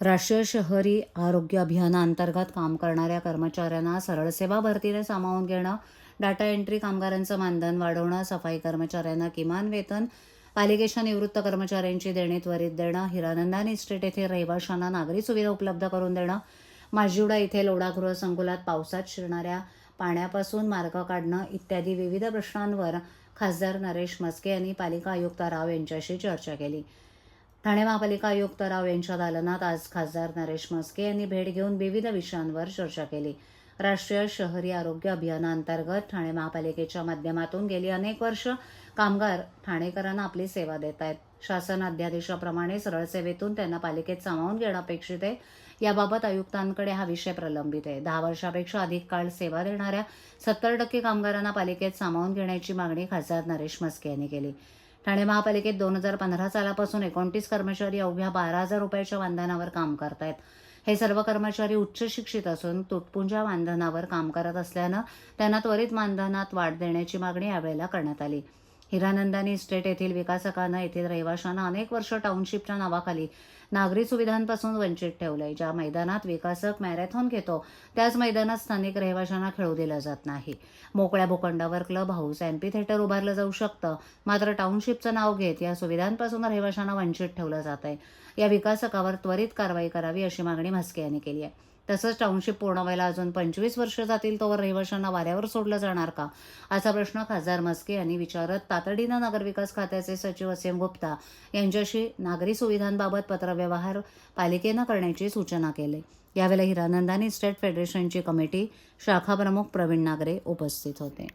राष्ट्रीय शहरी आरोग्य अभियानाअंतर्गत काम करणाऱ्या कर्मचाऱ्यांना सरळ सेवा भरतीने सामावून घेणं डाटा एंट्री कामगारांचं मानधन वाढवणं सफाई कर्मचाऱ्यांना किमान वेतन पालिकेच्या निवृत्त कर्मचाऱ्यांची देणी त्वरित देणं हिरानंदान इस्टेट येथे रहिवाशांना नागरी सुविधा उपलब्ध करून देणं माजिवडा इथे लोढागृह संकुलात पावसात शिरणाऱ्या पाण्यापासून मार्ग काढणं इत्यादी विविध प्रश्नांवर खासदार नरेश मस्के यांनी पालिका आयुक्त राव यांच्याशी चर्चा केली. ठाणे महापालिका आयुक्त राव यांच्या दालनात आज खासदार नरेश मस्के यांनी भेट घेऊन विविध विषयांवर चर्चा केली. राष्ट्रीय शहरी आरोग्य अभियानाअंतर्गत ठाणे महापालिकेच्या माध्यमातून गेली अनेक वर्ष कामगार ठाणेकरांना आपली सेवा देत आहेत. शासन अध्यादेशाप्रमाणे सरळ सेवेतून त्यांना पालिकेत सामावून घेणं अपेक्षित आहे. याबाबत आयुक्तांकडे हा विषय प्रलंबित आहे. दहा वर्षापेक्षा अधिक काळ सेवा देणाऱ्या सत्तर टक्के कामगारांना पालिकेत सामावून घेण्याची मागणी खासदार नरेश मस्के यांनी केली. ठाणे महापालिकेत दोन हजार पंधरा सालापासून एकोणतीस कर्मचारी अवघ्या बारा हजार रुपयाच्या बांधनावर काम करतायत. हे सर्व कर्मचारी उच्च शिक्षित असून तुटपुंजा मानधनावर काम करत असल्यानं त्यांना त्वरित मानधनात वाढ देण्याची मागणी यावेळेला करण्यात आली. हिरानंदानी इस्टेट येथील विकासकांना येथील रहिवाशांना अनेक वर्ष टाउनशिपच्या नावाखाली नागरी सुविधांपासून वंचित ठेवलंय. ज्या मैदानात विकासक मॅरेथॉन घेतो त्याच मैदानात स्थानिक रहिवाशांना खेळू दिलं जात नाही. मोकळ्या भूखंडावर क्लब हाऊस एम्पी थिएटर उभारलं जाऊ शकतं. मात्र टाउनशिपचं नाव घेत या सुविधांपासून रहिवाशांना वंचित ठेवलं जात आहे या विकासकावर त्वरित कारवाई करावी अशी मागणी म्हस्के यांनी केली आहे. तसंच टाउनशिप पूर्ण व्हायला अजून पंचवीस वर्ष जातील तोवर रहिवाशांना वाऱ्यावर सोडलं जाणार का? असा प्रश्न खासदार मस्के यांनी विचारत तातडीनं नगरविकास खात्याचे सचिव असीम गुप्ता यांच्याशी नागरी सुविधांबाबत पत्रव्यवहार पालिकेनं करण्याची सूचना केली. यावेळेला हिरानंदानी स्टेट फेडरेशनची कमिटी शाखा प्रमुख प्रवीण नागरे उपस्थित होते.